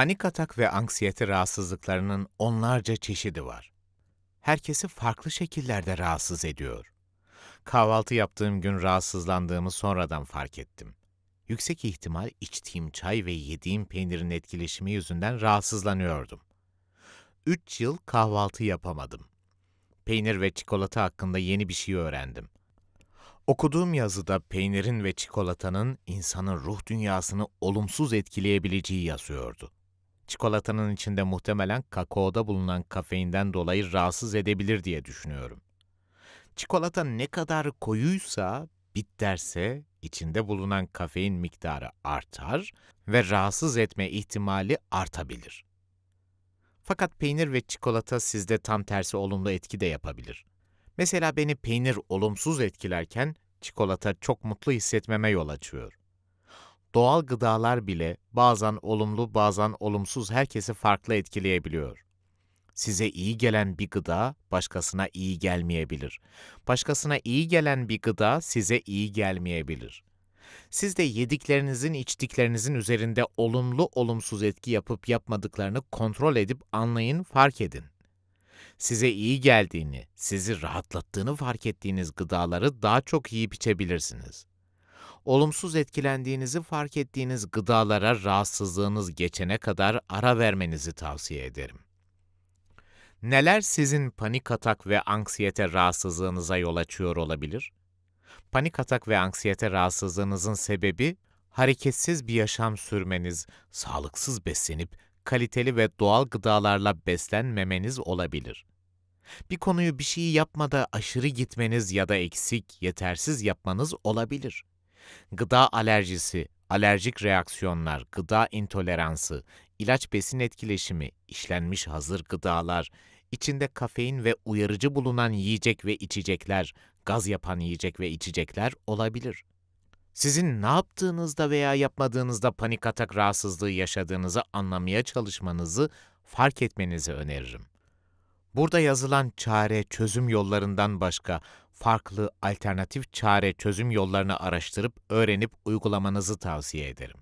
Panik atak ve anksiyete rahatsızlıklarının onlarca çeşidi var. Herkesi farklı şekillerde rahatsız ediyor. Kahvaltı yaptığım gün rahatsızlandığımı sonradan fark ettim. Yüksek ihtimal içtiğim çay ve yediğim peynirin etkileşimi yüzünden rahatsızlanıyordum. Üç yıl kahvaltı yapamadım. Peynir ve çikolata hakkında yeni bir şey öğrendim. Okuduğum yazıda peynirin ve çikolatanın insanın ruh dünyasını olumsuz etkileyebileceği yazıyordu. Çikolatanın içinde muhtemelen kakaoda bulunan kafeinden dolayı rahatsız edebilir diye düşünüyorum. Çikolata ne kadar koyuysa, bitterse içinde bulunan kafein miktarı artar ve rahatsız etme ihtimali artabilir. Fakat peynir ve çikolata sizde tam tersi olumlu etki de yapabilir. Mesela beni peynir olumsuz etkilerken çikolata çok mutlu hissetmeme yol açıyor. Doğal gıdalar bile bazen olumlu bazen olumsuz herkesi farklı etkileyebiliyor. Size iyi gelen bir gıda başkasına iyi gelmeyebilir. Başkasına iyi gelen bir gıda size iyi gelmeyebilir. Siz de yediklerinizin, içtiklerinizin üzerinde olumlu olumsuz etki yapıp yapmadıklarını kontrol edip anlayın, fark edin. Size iyi geldiğini, sizi rahatlattığını fark ettiğiniz gıdaları daha çok yiyip içebilirsiniz. Olumsuz etkilendiğinizi fark ettiğiniz gıdalara rahatsızlığınız geçene kadar ara vermenizi tavsiye ederim. Neler sizin panik atak ve anksiyete rahatsızlığınıza yol açıyor olabilir? Panik atak ve anksiyete rahatsızlığınızın sebebi hareketsiz bir yaşam sürmeniz, sağlıksız beslenip kaliteli ve doğal gıdalarla beslenmemeniz olabilir. Bir konuyu bir şeyi yapmada aşırı gitmeniz ya da eksik, yetersiz yapmanız olabilir. Gıda alerjisi, alerjik reaksiyonlar, gıda intoleransı, ilaç besin etkileşimi, işlenmiş hazır gıdalar, içinde kafein ve uyarıcı bulunan yiyecek ve içecekler, gaz yapan yiyecek ve içecekler olabilir. Sizin ne yaptığınızda veya yapmadığınızda panik atak rahatsızlığı yaşadığınızı anlamaya çalışmanızı, fark etmenizi öneririm. Burada yazılan çare, çözüm yollarından başka farklı alternatif çare, çözüm yollarını araştırıp öğrenip uygulamanızı tavsiye ederim.